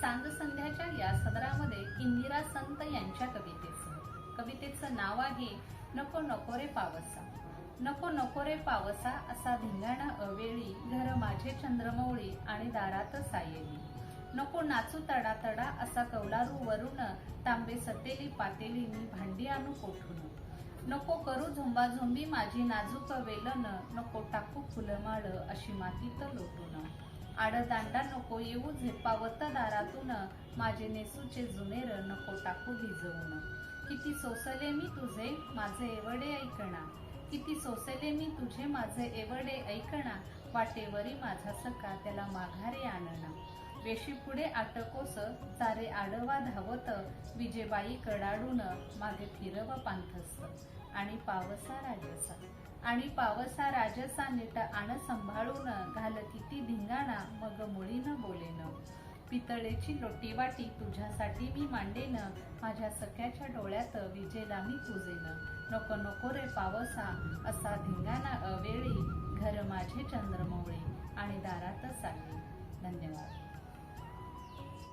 सांजसंध्याच्या या सदरामध्ये इंदिरा संत यांच्या कवितेचं. कवितेचं नाव आहे नको नको रे पावसा. नको नको रे पावसा असा धिंगाणा अवेळी घर माझे चंद्रमौळी आणि दारात सायली. नको नाचू तडा तडा असा कौलारू वरून तांबे सतेली पातेली मी भांडी आणू कोठून. नको करू झोंबाझोंबी माझी नाजूक वेलन नको टाकू फुलमाळ अशी मातीत लोटून. आडदांडा नको येऊ झेपावत दारातून माझे नेसूचे जुनेर नको टाकू भिजवून. किती सोसले मी तुझे माझे एवढे ऐकणा. किती सोसले मी तुझे माझे एवढे ऐकणा. वाटेवरी माझा सका त्याला माघारे आणणा. वेशी पुढे आटकोस तारे आडवा धावत. विजेबाई कडाडून मागे फिरव पांथस आणि पावसा राजसा. आणि पावसा राजसा नीट आण सांभाळून. घाल किती धिंगाणा मग मुळीन बोलेन पितळेची लोटी वाटी तुझ्यासाठी मी मांडेन माझ्या सख्याच्या डोळ्यात विजेला मी पूजेन. नको नको रे पावसा असा धिंगाणा अवेळी घर माझे चंद्रमौळे आणि दारात चालले. धन्यवाद.